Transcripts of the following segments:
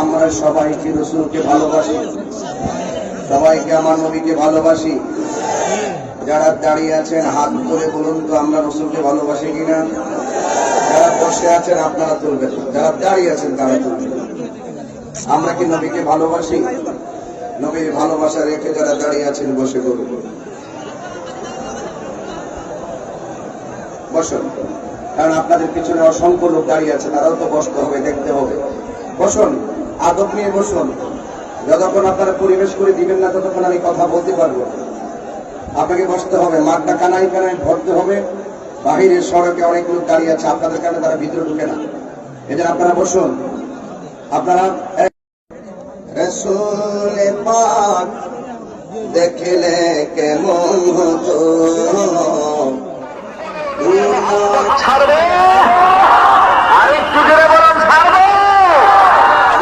আমরা সবাই কি রসুলকে ভালোবাসি। সবাইকে আমার নবীকে ভালোবাসি। যারা দাঁড়িয়ে আছেন, হাত তুলে বলুন তো আমরা রসুলকে ভালোবাসি কিনা? যারা বসে আছেন, আপনারা তুলবেন। যারা দাঁড়িয়ে আছেন, তারা তুলবেন। আমরা কি নবীকে ভালোবাসি? নবীর ভালোবাসা রেখে যারা দাঁড়িয়ে আছেন, বসে করুন বসুন। কারণ আপনাদের পিছনে অসংখ্য লোক দাঁড়িয়ে আছে, তারাও তো বসতে হবে, দেখতে হবে। বসুন। আদব নিয়ে বসুন। যতক্ষণ আপনারা পরিবেশ করে দিবেন না ততক্ষণ আমি কথা বলতে পারব। আপনাকে বসতে হবে মাঠটা কানাই কানাই ভরতে হবে। বাহিরের সড়কে অনেক লোক দাঁড়িয়ে আছে আপনাদের কারণে তারা ভিতরে ঢুকে না। এদের আপনারা বসুন। আপনারা রসুল পাক দেখলে কেমন হতো? ছাড়বে? আরেকটু জোরে বলুন। ছাড়বে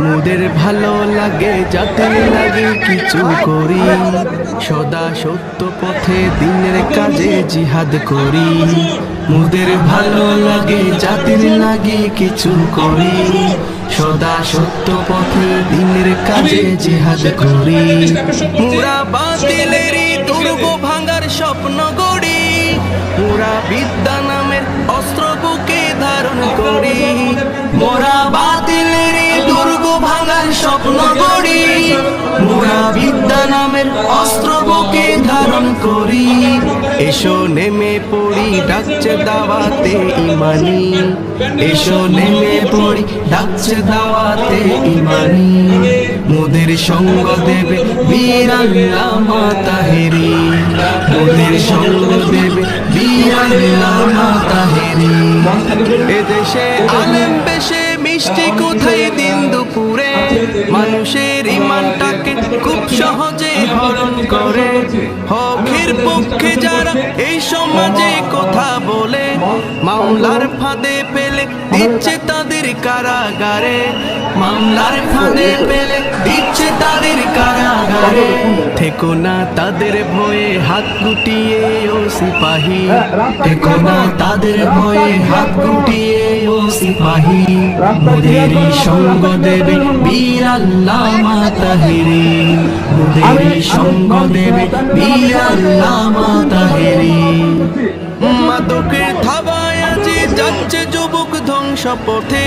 মোদের ভালো লাগে, যাতে লাগে কিছু করি। সদা সত্য পথে দিনের কাজে জিহাদ করি। মোদের ভালো লাগে জাতির লাগে কিছু করি। সদা সত্য পথে দিনের কাজে জেহাদ করি। মোরা বাতিলেরই দুর্গ ভাঙার স্বপ্ন গড়ি। মোরা বিদ্যা নামের অস্ত্র বুকে ধারণ করি। মোরা নেমে পড়ি, ডাকছে দাওয়াতে ইমানি। এসো নেমে পড়ি, ডাকছে দাওয়াতে ইমানি। মোদের সঙ্গ দেবে বীরাল্লামা তাহেরি মোদের সঙ্গ দেবে বীরাল্লামা তাহেরি এদেশে আলেম বেশে মিষ্টি কোথায় দিন দুপুরে? মানুষের ইমানটাকে খুব সহজে হরণ করে। হকের পক্ষে যারা এই সমাজে কথা বলে, মামলার ফাঁদে পেলে দিচ্ছে তাদের কারাগারে। মামলার ফাঁদে পেলে দিচ্ছে তাদের কারাগারে। থেকো না তাদের ভয়ে হাত গুটিয়ে, ও সিপাহী। থেকো না তাদের ভয়ে হাত গুটিয়ে ও সিপাহী মোদেরই সঙ্গ দেবে বীর আল্লামা তাহেরি মোদেরই সঙ্গ দেবে বীর আল্লামা তাহেরি মাদকের থাবায় আজি যাচ্ছে যুবক ধ্বংস পথে।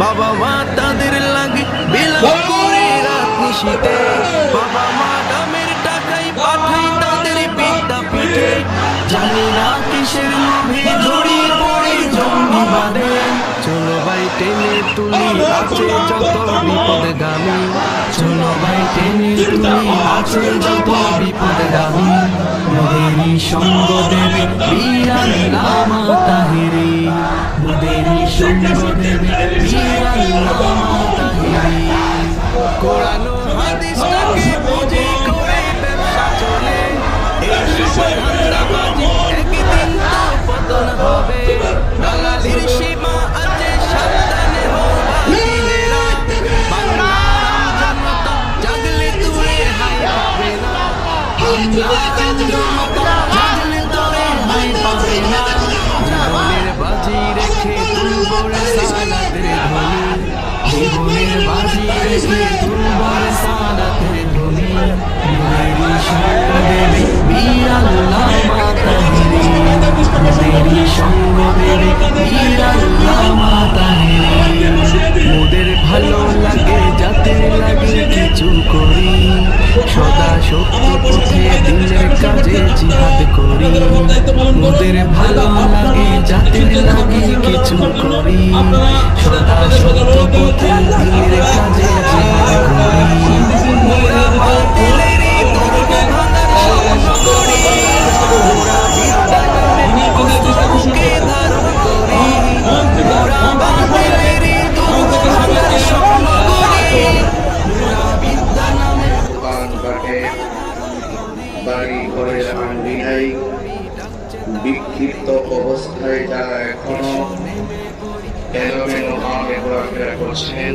বাবা মা তাদের লাগে বিলাপ করে রাত নিশীতে। বাবা মা তুলি আছে যত বিপদগামী। শোনো ভাই, টেনে তুলি আছে যত বিপদগামী। মোদেরই সঙ্গ দেবে বীরাল্লামা তাহেরি। মোদেরই সঙ্গ দেবে বীরাল্লামা তাহেরি বাজি রেখে তুলবরে সালাতের ধ্বনি। জীবনের বাজি রেখে তুলবরে সালাতের ধ্বনি। মোদের ভালো লাগে, যাতে লাগে কিছু করি। সদা সত্য পথে দিনের কাজে মোদের ভালো লাগে জাতির লাগে কিছু করি সদা সত্য পথে অবস্থায় যারা এখনও এলোমেলো ঘোরাফেরা করছেন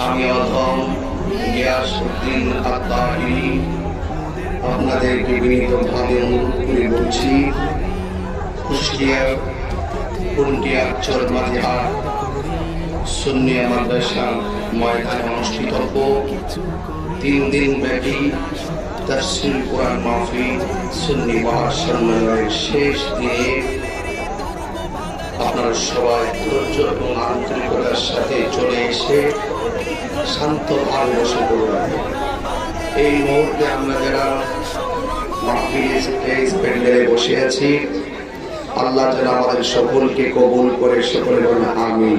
আমি অধম গিয়াসুদ্দিন আত্মাহি আপনাদেরকে বিনীতভাবে অনুরোধ করে বলছি কুষ্টিয়া কুন্টিয়া চর সুন্নিয়া মাদ্রাসা ময়দানে অনুষ্ঠিত তিন দিন ব্যাপী তাফসির কোরআন মাহফিল, সুন্নি মহাসম্মেলনের শেষ দিনে আপনারা সবাই ধৈর্য এবং আন্তরিকতার সাথে চলে এসে শান্ত ভাবে বসে পড়বেন। এই মুহূর্তে আমরা যারা মাহফিল স্টেজ প্যান্ডেলে বসে আছি, আল্লাহ যেন আমাদের সকলকে কবুল করে সকলে বলেন আমিন।